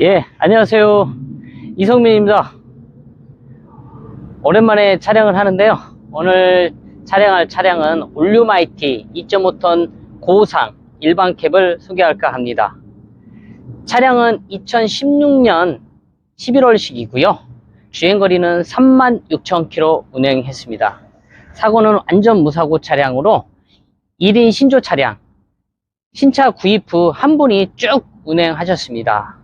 예, 안녕하세요. 이성민입니다. 오랜만에 촬영을 하는데요. 오늘 촬영할 차량은 올류마이티 2.5톤 고상 일반 캡을 소개할까 합니다. 차량은 2016년 11월식이고요. 주행거리는 36,000km 운행했습니다. 사고는 완전 무사고 차량으로 1인 신조 차량, 신차 구입 후 한 분이 쭉 운행하셨습니다.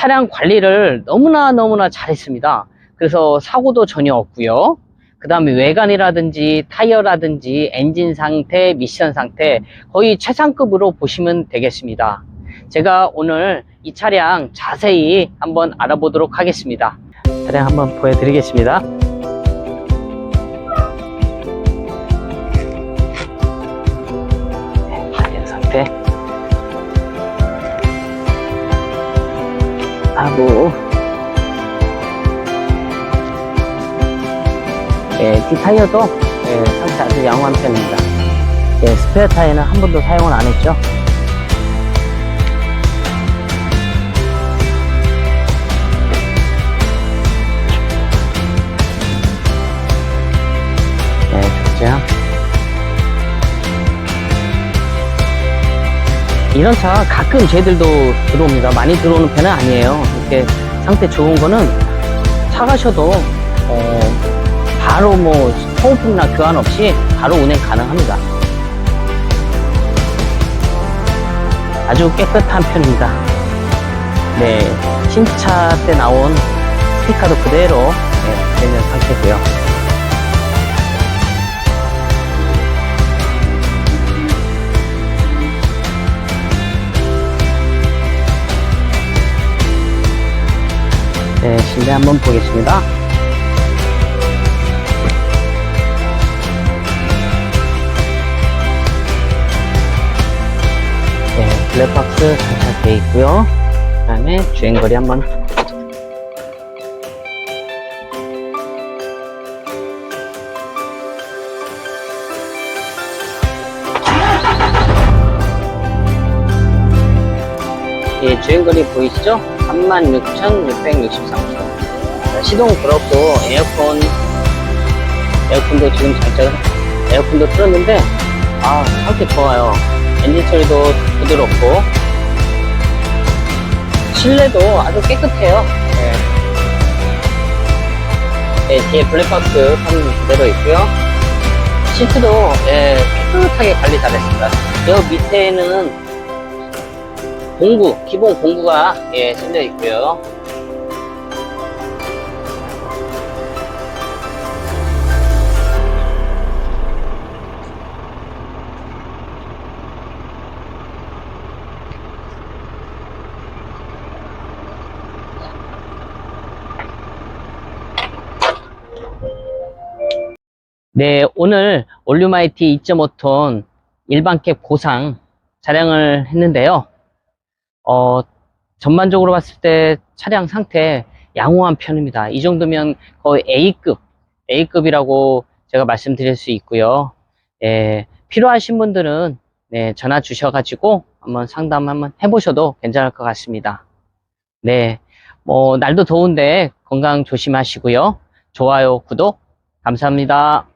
차량 관리를 너무나 너무나 잘했습니다. 그래서 사고도 전혀 없고요. 그 다음에 외관이라든지 타이어라든지 엔진 상태, 미션 상태 거의 최상급으로 보시면 되겠습니다. 제가 오늘 이 차량 자세히 한번 알아보도록 하겠습니다. 차량 한번 보여드리겠습니다. 네, 타이어 상태. 하고 예, 뒷타이어도 예, 상태 아주 양호한 편입니다. 예, 스페어 타이어는 한 번도 사용을 안 했죠. 네, 좋죠. 이런 차 가끔 쟤들도 들어옵니다. 많이 들어오는 편은 아니에요. 이렇게 상태 좋은 거는 사가셔도 어, 바로 뭐 소모품이나 교환 없이 바로 운행 가능합니다. 아주 깨끗한 편입니다. 네, 신차 때 나온 스티커도 그대로 네, 되는 상태고요. 네, 실내 한번 보겠습니다. 네, 블랙박스 장착되어 있고요. 그 다음에 주행거리 한번 예, 주행거리 보이시죠? 36,663km. 시동 그렇고 에어컨 에어컨도 지금 장착 에어컨도 틀었는데 아 상태 좋아요. 엔진 소리도 부드럽고 실내도 아주 깨끗해요. 예. 예, 뒤에 블랙박스 판 그대로 있고요. 시트도 예, 깨끗하게 관리 잘했습니다. 여 밑에는 공구, 기본 공구가 예, 실려 있고요. 네, 오늘 올류마이티 2.5톤 일반캡 고상 차량을 했는데요. 어, 전반적으로 봤을 때 차량 상태 양호한 편입니다. 이 정도면 거의 A급, A급이라고 제가 말씀드릴 수 있고요. 예, 필요하신 분들은 네, 전화 주셔가지고 한번 상담 한번 해보셔도 괜찮을 것 같습니다. 네, 뭐 날도 더운데 건강 조심하시고요. 좋아요, 구독 감사합니다.